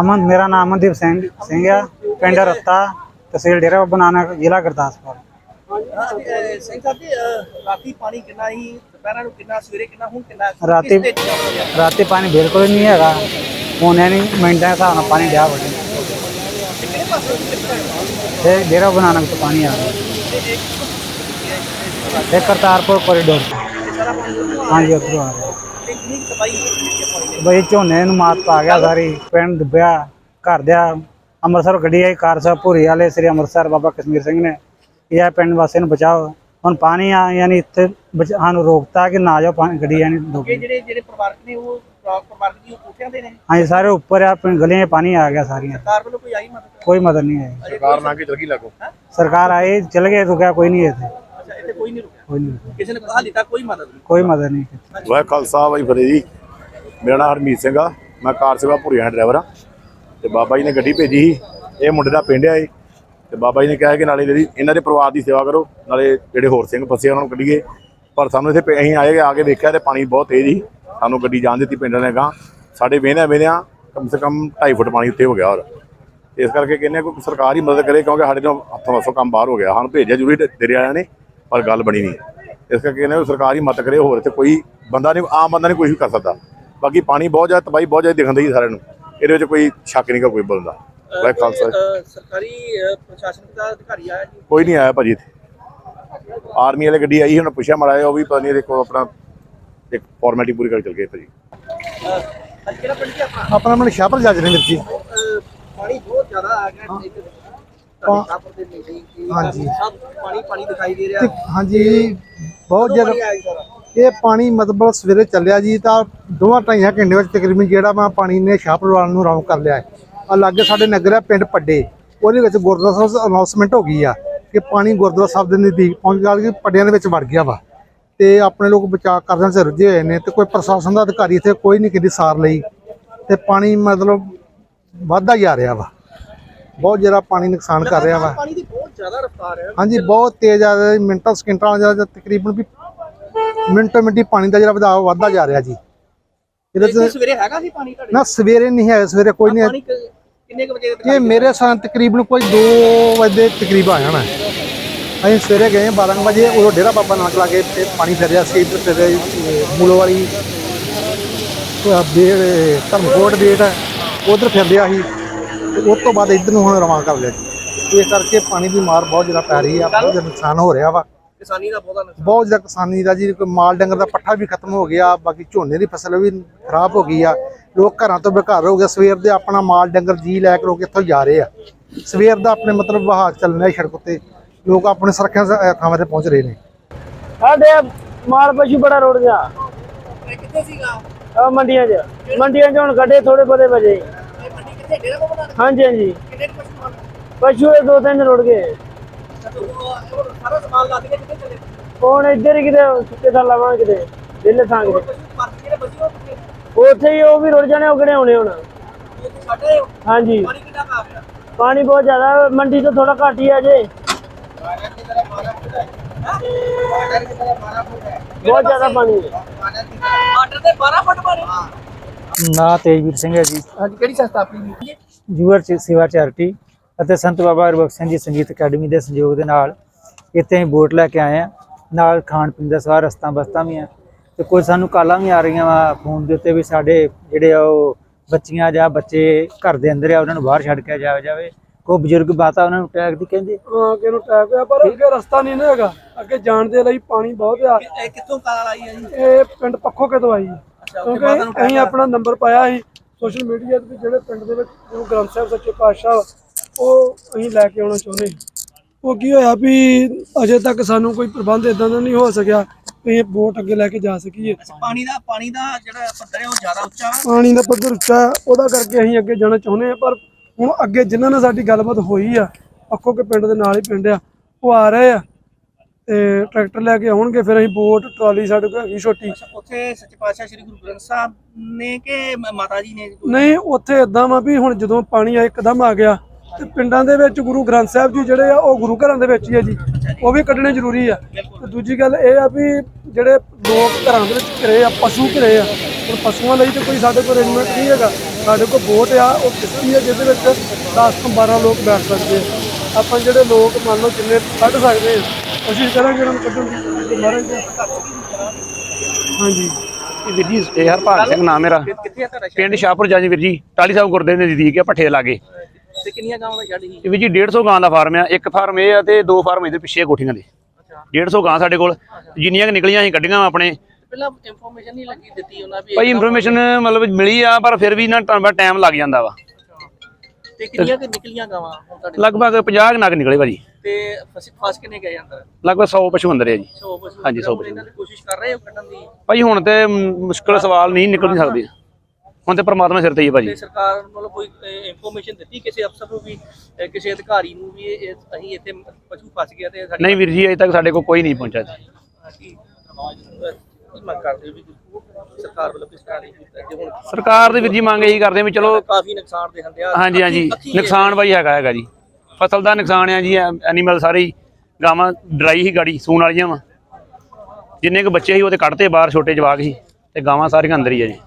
ਅਮਨ ਮੇਰਾ ਨਾਮ ਅਮਨਦੀਪ ਸਿੰਘ ਸਿੰਘ ਆ ਪਿੰਡ ਰੱਤਾ ਤਹਿਸੀਲ ਡੇਰਾ ਬਾਬਾ ਨਾਨਕ ਜ਼ਿਲ੍ਹਾ ਗੁਰਦਾਸਪੁਰ ਸਿੰਘ ਸਾਹਿਬ ਜੀ ਅਹ, ਰਾਤੀ ਪਾਣੀ ਕਿੰਨਾ ਹੀ ਦੁਪਹਿਰਾਂ ਨੂੰ ਕਿੰਨਾ ਸਵੇਰੇ ਕਿੰਨਾ ਹੁਣ ਕਿੰਨਾ ਰਾਤੀ ਕਿਸ ਤੇਜ਼ੀ ਨਾਲ ਹੋ ਰਿਹਾ? ਰਾਤੀ ਪਾਣੀ ਬਿਲਕੁਲ ਨਹੀਂ ਹੈਗਾ ਹੁਣੇ ਨਹੀਂ ਮਿੰਟਾਂ ਦੇ ਹਿਸਾਬ ਨਾਲ ਪਾਣੀ ਡਿਆ ਵੜੇ ਤੇ ਕਿਹੜੇ ਪਾਸੇ ਤੋਂ ਕਿੱਥੇ ਹੋਇਆ? ਤੇ ਡੇਰਾ ਬਾਬਾ ਨਾਨਕ ਤੋਂ ਪਾਣੀ ਆ ਰਿਹਾ ਤੇ ਇੱਕ ਤੇ ਕਰਤਾਰਪੁਰ ਕੋਰੀਡੋਰ ਇਹ ਸਾਰਾ ਪਾਣੀ ਉੱਥੋਂ ਆ ਹਾਂਜੀ ਉੱਧਰੋਂ ਆ ਰਿਹਾ ਤੇ ਕਿੰਨੀ ਕੁ ਤਬਾਹੀ ਹੋ ਚੁੱਕੀ ਹੈ ਬਈ ਝੋਨੇ ਨੂੰ ਮਾਤ ਪਾ ਗਿਆ ਸਾਰੀ ਪਿੰਡ ਡੁੱਬਿਆ ਘਰ ਦਿਆ ਅੰਮ੍ਰਿਤਸਰ ਗੱਡੀ ਆਈ ਕਾਰ ਸਾਹਿਬ ਭੂਰੀ ਵਾਲੇ ਸ੍ਰੀ ਅੰਮ੍ਰਿਤਸਰ ਬਾਬਾ ਕਸ਼ਮੀਰ ਸਿੰਘ ਨੇ। ਇਹ ਪਿੰਡ ਵਾਸੀਆਂ ਨੂੰ ਬਚਾਓ। ਹੁਣ ਪਾਣੀ ਆ ਯਾਨੀ ਇੱਥੇ ਸਾਨੂੰ ਰੋਕਤਾ ਕਿ ਨਾ ਜਾਓ ਪਾਣੀ ਗੱਡੀ ਯਾਨੀ ਡੁੱਬੀ ਜਿਹੜੇ ਜਿਹੜੇ ਪਰਿਵਾਰਕ ਨੇ ਉਹ ਪਰਿਵਾਰ- ਪਰਿਵਾਰਕ ਉਹ ਕੋਠਿਆਂ ਦੇ ਨੇ? ਹਾਂਜੀ ਸਾਰੇ ਉੱਪਰ ਆ ਪਿੰਡ ਗਲੀਆਂ 'ਚ ਪਾਣੀ ਆ ਗਿਆ ਸਾਰੀਆਂ। ਸਰਕਾਰ ਵੱਲੋਂ ਕੋਈ ਆਈ ਮਦਦ? ਕੋਈ ਮਦਦ ਨਹੀਂ ਆਈ। ਸਰਕਾਰ ਨਾ ਕੀ ਚਲਗੀ ਲੱਗੋ? ਸਰਕਾਰ ਆਈ ਚਲ ਗਏ ਰੁਕਿਆ ਕੋਈ ਨਹੀਂ ਇੱਥੇ। ਅੱਛਾ ਇੱਥੇ ਕੋਈ ਨਹੀਂ ਰੁਕਿਆ? ਕੋਈ ਨਹੀਂ ਕਿਸੇ ਨੇ ਹਾਲੇ ਤੱਕ ਕੋਈ ਮਦਦ ਨਹੀਂ? ਕੋਈ ਮਦਦ ਨਹੀਂ ਕੀਤੀ। ਵਾਹਿ ਖਾਲਸਾ ਵਾਹਿ ਜੀ। ਮੇਰਾ ਨਾਮ ਹਰਮੀਤ ਸਿੰਘ ਆ, ਮੈਂ ਕਾਰ ਸੇਵਾ ਭੁਰੀਆਂ ਡਰਾਈਵਰ ਆ। ਤੇ ਬਾਬਾ ਜੀ ਨੇ ਗੱਡੀ ਭੇਜੀ ਸੀ, ਇਹ ਮੁੰਡੇ ਦਾ ਪਿੰਡ ਆ ਇਹ। ਤੇ ਬਾਬਾ ਜੀ ਨੇ ਕਿਹਾ ਕਿ ਨਾਲੇ ਜਿਹੜੀ ਇਹਨਾਂ ਦੇ ਪਰਿਵਾਰ ਦੀ ਸੇਵਾ ਕਰੋ, ਨਾਲੇ ਜਿਹੜੇ ਹੋਰ ਸਿੰਘ ਫਸੇ ਆ, ਉਹਨਾਂ ਨੂੰ ਕੱਢੀਏ। ਪਰ ਸਾਨੂੰ ਇੱਥੇ ਅਸੀਂ ਆਏ, ਆ ਕੇ ਵੇਖਿਆ ਤੇ ਪਾਣੀ ਬਹੁਤ ਤੇਜ਼ ਸੀ। ਸਾਨੂੰ ਗੱਡੀ ਜਾਣ ਦਿੱਤੀ ਪਿੰਡ ਵਾਲਿਆਂ ਗਾਂ ਸਾਡੇ ਵੇਹਨਿਆਂ ਵੇਹਨਿਆਂ ਕਮ ਸੇ ਕਮ 2.5 ਫੁੱਟ ਪਾਣੀ ਉੱਤੇ ਹੋ ਗਿਆ ਔਰ ਇਸ ਕਰਕੇ ਕਹਿੰਦੇ ਕੋਈ ਸਰਕਾਰ ਹੀ ਮਦਦ ਕਰੇ, ਕਿਉਂਕਿ ਸਾਡੇ ਤੋਂ ਹੱਥੋਂ ਵੱਸੋਂ ਕੰਮ ਬਾਹਰ ਹੋ ਗਿਆ। ਸਾਨੂੰ ਭੇਜਿਆ ਜ਼ਰੂਰੀ ਡ- ਡੇਰੇ ਵਾਲਿਆਂ ਨੇ, ਪਰ ਗੱਲ ਬਣੀ ਨਹੀਂ। ਇਸ ਕਰਕੇ ਕਹਿੰਦੇ ਸਰਕਾਰ ਹੀ ਮਦਦ ਕਰੇ, ਹੋਰ ਇੱਥੇ ਕੋਈ ਬੰਦਾ ਨਹੀਂ, ਆਮ ਬੰਦਾ ਨਹੀਂ ਕੋਈ ਵੀ ਕਰ ਸਕਦਾ। ਬਾਕੀ ਪਾਣੀ ਬਹੁਤ ਜ਼ਿਆਦਾ ਤਬਾਹੀ ਬਹੁਤ ਜ਼ਿਆਦਾ ਦਿਖਣ ਦੀ ਸਾਰਿਆਂ ਨੂੰ। ਇਹਦੇ ਵਿੱਚ ਕੋਈ ਸ਼ੱਕ ਨਹੀਂ ਕੋਈ ਬੰਦਾ ਵਾਹਿ ਖਾਲਸਾ। ਸਰਕਾਰੀ ਅਹ, ਪ੍ਰਸ਼ਾਸਨਿਕ ਦਾ ਅਧਿਕਾਰੀ ਆਇਆ ਜੀ? ਕੋਈ ਨਹੀਂ ਆਇਆ ਭਾਜੀ ਇੱਥੇ। ਆਰਮੀ ਵਾਲੀ ਗੱਡੀ ਆਈ ਹੁਣ ਪੁੱਛਿਆ ਮੜਾਇਆ ਉਹ ਵੀ ਪਤਾ ਨਹੀਂ ਦੇਖੋ ਆਪਣਾ ਇੱਕ ਫਾਰਮੈਲਿਟੀ ਪੂਰੀ ਕਰਕੇ ਚਲ ਗਏ ਭਾਜੀ ਕਿਹੜਾ ਪਿੰਡ ਜੀ ਆਪਣਾ? ਆਪਣਾ ਮਨ ਸ਼ਾਹਪੁਰ ਜੱਜ ਨੇ ਜੀ। ਪਾਣੀ ਬਹੁਤ ਜ਼ਿਆਦਾ ਆ ਗਿਆ ਹੀ। ਹਾਂਜੀ। ਸਭ ਪਾਣੀ ਪਾਣੀ ਦਿਖਾਈ ਦੇ ਰਿਹਾ। ਹਾਂਜੀ ਬਹੁਤ ਜ਼ਿਆਦਾ ਇਹ ਪਾਣੀ ਮਤਲਬ ਸਵੇਰੇ ਚੱਲਿਆ ਜੀ ਤਾਂ ਦੋਵਾਂ ਢਾਈਆਂ ਘੰਟੇ ਵਿੱਚ ਤਕਰੀਬਨ ਜਿਹੜਾ ਵਾ ਪਾਣੀ ਨੇ ਸ਼ਾਹਪੁਰ ਵਾਲ ਨੂੰ ਰਾਉਂ ਕਰ ਲਿਆ ਹੈ। ਆ ਲਾਗੇ ਸਾਡੇ ਨਗਰ ਹੈ ਪਿੰਡ ਪੱਡੇ ਉਹਦੇ ਵਿੱਚ ਗੁਰਦੁਆਰਾ ਸਾਹਿਬ ਅਨਾਉਂਸਮੈਂਟ ਹੋ ਗਈ ਆ ਕਿ ਪਾਣੀ ਗੁਰਦੁਆਰਾ ਸਾਹਿਬ ਦੇ ਨਜ਼ਦੀਕ ਪਹੁੰਚ ਗਿਆ ਕਿ ਪੱਡਿਆਂ ਦੇ ਵਿੱਚ ਵੜ ਗਿਆ ਵਾ। ਤੇ ਆਪਣੇ ਲੋਕ ਬਚਾਅ ਕਰਨ 'ਚ ਰੁੱਝੇ ਹੋਏ ਨੇ ਤੇ ਕੋਈ ਪ੍ਰਸ਼ਾਸਨ ਦਾ ਅਧਿਕਾਰੀ ਇੱਥੇ ਕੋਈ ਨਹੀਂ ਕਿਦੀ ਸਾਰ ਲਈ। ਤੇ ਪਾਣੀ ਮਤਲਬ ਵੱਧਦਾ ਜਾ ਰਿਹਾ ਵਾ। ਬਹੁਤ ਜ਼ਿਆਦਾ ਪਾਣੀ ਨੁਕਸਾਨ ਕਰ ਰਿਹਾ ਵਾ। ਪਾਣੀ ਦੀ ਬਹੁਤ ਜ਼ਿਆਦਾ ਰਫ਼ਤਾਰ ਹੈ। ਹਾਂਜੀ ਬਹੁਤ ਤੇਜ਼ ਆ ਰਿਹਾ ਮਿੰਟਾਂ ਸਕਿੰਟਾਂ ਦਾ ਤਕਰੀਬਨ ਵੀ ਮਿੰਟੋ ਮਿੰਟੀ ਪਾਣੀ ਦਾ ਜਿਹੜਾ ਵਧਾਅ ਵੱਧਦਾ ਜਾ ਰਿਹਾ ਜੀ। ਇਹਦੇ ਚ ਸਵੇਰੇ ਹੈਗਾ ਸੀ ਪਾਣੀ ਤੁਹਾਡੇ? ਨਾ ਸਵੇਰੇ ਨਹੀਂ ਹੈ ਸਵੇਰੇ ਕੋਈ ਨਹੀਂ ਹੈ। ਪਾਣੀ ਕਿੰਨੇ ਕੁ ਵਜੇ ਇਹ ਮੇਰੇ ਸਾਨ ਤਕਰੀਬਨ ਕੋਈ 2 ਵਜੇ ਤਕਰੀਬ ਆ ਜਾਣਾ ਅਸੀਂ ਸਵੇਰੇ ਗਏ 12 ਕੁ ਵਜੇ ਉਦੋਂ ਡੇਰਾ ਬਾਬਾ ਨਾਨਕ ਲਾਗੇ ਤੇ ਪਾਣੀ ਫਿਰ ਰਿਹਾ ਸੀ ਇੱਧਰ ਫਿਰ ਮੂਲੋ ਵਾਲੀ ਬੇੜ ਧਰਮਕੋਟ ਬੇਟ ਉਧਰ ਫਿਰ ਰਿਹਾ ਸੀ ਉਸ ਤੋਂ ਬਾਅਦ ਇੱਧਰ ਨੂੰ ਹੁਣ ਰਵਾਨਾ ਕਰ ਲਿਆ ਜੀ। ਇਸ ਕਰਕੇ ਪਾਣੀ ਦੀ ਮਾਰ ਬਹੁਤ ਜ਼ਿਆਦਾ ਪੈ ਰਹੀ ਆ ਬਹੁਤ ਜ਼ਿਆਦਾ ਨੁਕਸਾਨ ਹੋ ਰਿਹਾ ਵਾ। ਕਿਸਾਨੀ ਦਾ ਬਹੁਤਾ ਨੁਕਸਾਨ? ਬਹੁਤ ਜ਼ਿਆਦਾ ਕਿਸਾਨੀ ਦਾ ਜੀ ਕੋਈ ਮਾਲ ਡੰਗਰ ਦਾ ਪੱਠਾ ਵੀ ਖਤਮ ਹੋ ਗਿਆ ਬਾਕੀ ਝੋਨੇ ਦੀ ਫਸਲ ਵੀ ਖਰਾਬ ਹੋ ਗਈ ਆ। ਲੋਕ ਘਰਾਂ ਤੋਂ ਬੇਘਰ ਹੋ ਗਏ ਸਵੇਰ ਦੇ ਆਪਣਾ ਮਾਲ ਡੰਗਰ ਜੀ ਲੈ ਕੇ ਲੋਕ ਇੱਥੋਂ ਜਾ ਰਹੇ ਆ। ਸਵੇਰ ਦਾ ਆਪਣੇ ਮਤਲਬ ਵਹਾਅ ਚੱਲ ਰਿਹਾ ਸੜਕ ਉੱਤੇ ਲੋਕ ਆਪਣੇ ਸੁਰੱਖਿਆ ਥਾਵਾਂ ਤੇ ਪਹੁੰਚ ਰਹੇ ਨੇ। ਸਾਡੇ ਮਾਲ ਪਸ਼ੂ ਬੜਾ ਰੁੜ ਗਿਆ। ਕਿੱਥੇ ਸੀਗਾ? ਆ ਮੰਡੀਆਂ 'ਚ। ਮੰਡੀਆਂ 'ਚ ਹੁਣ ਕੱਢੇ ਥੋੜੇ ਬੜੇ ਵਜੇ ਹਾਂਜੀ ਹਾਂਜੀ। ਪਸ਼ੂ ਇਹ ਦੋ ਤਿੰਨ ਰੁੜ ਗਏ। ਸਾਰਾ ਸਮਾਨ ਲੱਦ ਕੇ ਕਿੱਥੇ ਚਲੇ ਹੁਣ ਇੱਧਰ ਹੀ ਕਿਤੇ ਸੁੱਕੇ ਥਾਂ ਲਾਵਾਂਗੇ ਕਿਤੇ ਵਿਹਲੇ ਥਾਂ ਕਿਤੇ। ਜਿਹੜੇ ਬਚੇ ਕਿੱਥੇ ਉੱਥੇ ਹੀ ਉਹ ਵੀ ਰੁੜ ਜਾਣੇ ਉਹ ਕਿਹੜੇ ਹੋਣੇ? ਹਾਂਜੀ। ਪਾਣੀ ਕਿੰਨਾ ਕੁ ਆ ਗਿਆ ਪਾਣੀ ਬਹੁਤ ਜ਼ਿਆਦਾ ਮੰਡੀ ਤੋਂ ਥੋੜਾ ਘੱਟ ਹੀ ਆ ਜੇ। ਬਹੁਤ ਜ਼ਿਆਦਾ ਪਾਣੀ ਹੈ। ਆਰਡਰ ਤੇ 12 ਫੁੱਟ ਪਾਣੀ ਨਾ ਤੇਜਵੀਰ ਸਿੰਘ ਹੈ ਜੀ। ਅੱਜ ਕਿਹੜੀ ਸੰਸਥਾ ਆਪਣੀ ਜੀ? ਜੂਅਰ ਸੇਵਾ ਚੈਰਿਟੀ ਅਤੇ ਸੰਤ ਬਾਬਾ ਹਰਬਖਸ਼ ਸਿੰਘ ਜੀ ਸੰਗੀਤ ਅਕੈਡਮੀ ਦੇ ਸਹਿਯੋਗ ਦੇ ਨਾਲ ਇੱਥੇ ਅਸੀਂ ਬੋਟ ਲੈ ਕੇ ਆਏ ਆ ਨਾਲ ਖਾਣ ਪੀਣ ਦਾ ਸਾਰਾ ਰਸਤਾ ਬਸਤਾ ਵੀ ਆ। ਤੇ ਕੋਈ ਸਾਨੂੰ ਕਾਲਾਂ ਵੀ ਆ ਰਹੀਆਂ ਵਾ ਫੋਨ ਦੇ ਉੱਤੇ ਵੀ ਸਾਡੇ ਜਿਹੜੇ ਆ ਉਹ ਬੱਚੀਆਂ ਜਾਂ ਬੱਚੇ ਘਰ ਦੇ ਅੰਦਰ ਆ ਉਹਨਾਂ ਨੂੰ ਬਾਹਰ ਛੱਡ ਕੇ ਜਾਇਆ ਜਾਵੇ। ਕੋਈ ਬਜ਼ੁਰਗ ਬਾਤਾ ਉਹਨਾਂ ਨੂੰ ਟੈਗ ਦੀ ਕਹਿੰਦੇ? ਹਾਂ ਅੱਗੇ ਨੂੰ ਟੈਪ ਆ ਪਰ ਅੱਗੇ ਰਸਤਾ ਨਹੀਂ ਨਾ ਹੈਗਾ। ਅੱਗੇ ਜਾਣ ਦੇ ਲਈ ਪਾਣੀ ਬਹੁਤ ਆ। ਇਹ ਕਿੱਥੋਂ ਕਾਲ ਆਈ ਹੈ ਜੀ? ਇਹ ਪਿੰਡ ਪੱਖੋ ਕਿਤੋਂ ਆਈ। ਕਿਉਂਕਿ ਅਸੀਂ ਆਪਣਾ ਨੰਬਰ ਪਾਇਆ ਸੀ ਸੋਸ਼ਲ ਮੀਡੀਆ ਤੇ ਜਿਹੜੇ ਪਿੰਡ ਦੇ ਵਿੱਚ ਗੁਰੂ ਗ੍ਰੰਥ ਸਾਹਿਬ ਸੱਚੇ ਪਾਤਸ਼ਾਹ ਉਹ ਅਸੀਂ ਲੈ ਕੇ ਆਉਣਾ ਚਾਹੁੰਦੇ ਹਾਂ। ਉਹ ਕੀ ਹੋਇਆ ਵੀ ਅਜੇ ਤੱਕ ਸਾਨੂੰ ਕੋਈ ਪ੍ਰਬੰਧ ਇਦਾਂ ਦਾ ਨਹੀਂ ਹੋ ਸਕਿਆ ਵੀ ਇਹ ਬੋਟ ਅੱਗੇ ਲੈ ਕੇ ਜਾ ਸਕੀਏ। ਪਾਣੀ ਦਾ ਪਾਣੀ ਦਾ ਜਿਹੜਾ ਪੱਧਰ ਹੈ ਉਹ ਜ਼ਿਆਦਾ ਉੱਚਾ ਵਾ ਪਾਣੀ ਦਾ ਪੱਧਰ ਉੱਚਾ ਹੈ, ਉਹਦਾ ਕਰਕੇ ਅਸੀਂ ਅੱਗੇ ਜਾਣਾ ਚਾਹੁੰਦੇ ਹਾਂ ਪਰ ਹੁਣ ਅੱਗੇ ਜਿਨ੍ਹਾਂ ਨਾਲ ਸਾਡੀ ਗੱਲਬਾਤ ਹੋਈ ਆ ਅੱਖੋ ਕੇ ਪਿੰਡ ਦੇ ਨਾਲ ਹੀ ਪਿੰਡ ਆ ਉਹ ਆ ਰਹੇ ਆ ਤੇ ਟਰੈਕਟਰ ਲੈ ਕੇ ਆਉਣਗੇ ਫਿਰ ਅਸੀਂ ਬੋਟ ਟਰਾਲੀ ਸਾਡੇ ਕੋਲ ਹੈਗੀ ਛੋਟੀ। ਉੱਥੇ ਸੱਚੇ ਪਾਤਸ਼ਾਹ ਸ੍ਰੀ ਗੁਰੂ ਗ੍ਰੰਥ ਸਾਹਿਬ ਨੇ ਕਿ ਮ- ਮਾਤਾ ਜੀ ਨੇ ਨਹੀਂ ਉੱਥੇ ਇਦਾਂ ਵਾ ਵੀ ਹੁਣ ਜਦੋਂ ਪਾਣੀ ਆ ਇੱਕਦਮ ਆ ਗਿਆ ਤੇ ਪਿੰਡਾਂ ਦੇ ਵਿੱਚ ਗੁਰੂ ਗ੍ਰੰਥ ਸਾਹਿਬ ਜੀ ਜਿਹੜੇ ਆ ਉਹ ਗੁਰੂ ਘਰਾਂ ਦੇ ਵਿੱਚ ਹੀ ਆ ਜੀ। ਉਹ ਵੀ ਕੱਢਣੇ ਜ਼ਰੂਰੀ ਆ। ਤੇ ਦੂਜੀ ਗੱਲ ਇਹ ਆ ਵੀ ਜਿਹੜੇ ਲੋਕ ਘਰਾਂ ਦੇ ਵਿੱਚ ਘਰੇ ਆ ਪਸ਼ੂ ਘਰੇ ਆ ਹੁਣ ਪਸ਼ੂਆਂ ਲਈ ਤਾਂ ਕੋਈ ਸਾਡੇ ਕੋਲ ਅਰੇਂਜਮੈਂਟ ਨਹੀਂ ਹੈਗਾ। ਸਾਡੇ ਕੋਲ ਬੋਟ ਆ ਉਹ ਕਿਸ਼ਤੀ ਆ ਜਿਹਦੇ ਵਿੱਚ 10 ਤੋਂ 12 ਲੋਕ ਬੈਠ ਸਕਦੇ ਆ। ਆਪਾਂ ਜਿਹੜੇ ਲੋਕ ਮੰਨ ਲਓ ਜਿੰਨੇ ਕੱਢ ਸਕਦੇ ਆ ਕੋਸ਼ਿਸ਼ ਕਰਾਂਗੇ ਉਹਨਾਂ ਨੂੰ ਕੱਢਣ ਦੀ ਜੇ ਮਹਾਰਾਜ ਹਾਂਜੀ। ਇਹ ਵੀਰ ਜੀ ਇਹ ਹਰਪਾਲ ਸਿੰਘ ਨਾਮ ਮੇਰਾ। ਪਿੰਡ ਸ਼ਾਹਪੁਰ ਜੰਜ ਵੀਰ ਜੀ ਟਾਲੀ ਸਾਹਿਬ ਗੁਰਦੇ ਦੇ ਨਜ਼ਦੀਕ ਆ ਭੱਠੇ ਦੇ ਲਾਗੇ। ਤੇ ਕਿੰਨੀਆਂ ਗਾਵਾਂ ਦਾ ਛੱਡ ਸੀ? ਇਹ ਵੀਰ ਜੀ 150 ਗਾਂ ਦਾ ਫਾਰਮ ਆ ਇੱਕ ਫਾਰਮ ਇਹ ਆ ਤੇ ਦੋ ਫਾਰਮ ਇਹਦੇ ਪਿੱਛੇ ਕੋਠੀਆਂ ਦੇ। 150 ਗਾਂ ਸਾਡੇ ਕੋਲ ਜਿੰਨੀਆਂ ਕਿ ਨਿਕਲੀਆਂ ਅਸੀਂ ਕੱਢੀਆਂ ਵਾਂ ਆਪਣੇ। ਪਹਿਲਾਂ ਇਨਫੋਰਮੇਸ਼ਨ ਨਹੀਂ ਲੱਗੀ ਦਿੱਤੀ ਉਹਨਾਂ ਵੀ ਭਾਈ ਇਨਫੋਰਮੇਸ਼ਨ ਮਤਲਬ ਮਿਲੀ ਆ ਪਰ ਫਿਰ ਵੀ ਨਾ ਟਾਈਮ ਲੱਗ ਜਾਂਦਾ ਵਾ। ਤੇ ਕਿੰਨੀਆਂ ਕਿ ਨਿਕਲੀਆਂ ਗਾਵਾਂ ਹੁਣ ਤੁਹਾਡੇ ਲਗਭਗ 50 ਨਗ ਨਿਕਲੇ ਭਾਜੀ। ਤੇ ਫਸ ਫਸ ਕਿੰਨੇ ਗਏ ਅੰਦਰ? ਲਗਭਗ 100 ਪਸ਼ੂ ਅੰਦਰ ਆ ਜੀ। ਸੌ ਪਸ਼ੂ ਹਾਂਜੀ, ਸੌ ਹੁਣ ਇਹਨਾਂ ਦੀ ਕੋਸ਼ਿਸ਼ ਕਰ ਰਹੇ ਹੋ ਕੱਢਣ ਦੀ? ਭਾਜੀ ਹੁਣ ਤੇ ਮੁਸ਼ਕਲ ਸਵਾਲ ਨਹੀਂ ਨਿਕਲ ਨਹੀਂ ਸਕਦੇ। ਹੁਣ ਤੇ ਪ੍ਰਮਾਤਮਾ ਸਿਰ ਤੇ ਹੀ ਭਾਜੀ। ਤੇ ਸਰਕਾਰ ਵੱਲੋਂ ਕੋਈ ਇਨਫੋਰਮੇਸ਼ਨ ਦਿੱਤੀ ਕਿਸੇ ਅਫਸਰ ਨੂੰ ਵੀ ਅਹ, ਕਿਸੇ ਅਧਿਕਾਰੀ ਨੂੰ ਵੀ ਇਹ- ਇਹ- ਅਸੀਂ ਇੱਥੇ ਪਸ਼ੂ ਫਸ ਗਿਆ ਤੇ ਸਾਡੀ ਨਹੀਂ ਵੀਰ ਜੀ ਅਜੇ ਤੱਕ ਸਾਡੇ ਕੋਲ ਕੋਈ ਨਹੀਂ ਪਹੁੰਚਿਆ ਜੀ। ਕੀ ਅਹ, ਕੀ ਮੰਗ ਕਰਦੇ ਹੋ ਵੀ ਸਰਕਾਰ ਵੱਲੋਂ ਕਿਸ ਤਰ੍ਹਾਂ ਦੀ ਜੇ ਹੁਣ ਸਰਕਾਰ ਦੇ ਵੀਰ ਜੀ ਮੰਗ ਇਹੀ ਕਰਦੇ ਆ ਵੀ ਚਲੋ ਕਾਫੀ ਨੁਕਸਾਨ ਦੇ ਹੁੰਦੇ ਆ। ਹਾਂਜੀ ਹਾਂਜੀ। ਨੁਕਸਾਨ ਬਾਈ ਹੈਗਾ ਹੈਗਾ ਜੀ। ਫਸਲ ਦਾ ਨੁਕਸਾਨ ਆ ਜੀ ਐਨੀਮਲ ਸਾਰੇ ਹੀ। ਗਾਵਾਂ ਡਰਾਈ ਹੀ ਗਾੜੀ ਸੂਣ ਵਾਲੀਆਂ ਵਾ। ਜਿੰਨੇ ਕੁ ਬੱਚੇ ਸੀ ਉਹ ਤੇ ਕੱਢਤੇ ਬਾਹਰ ਛੋਟੇ ਜਵਾਕ ਸੀ ਤੇ ਗਾਵਾਂ ਸਾਰੀਆਂ ਅੰਦਰ ਹੀ ਆ ਜੀ।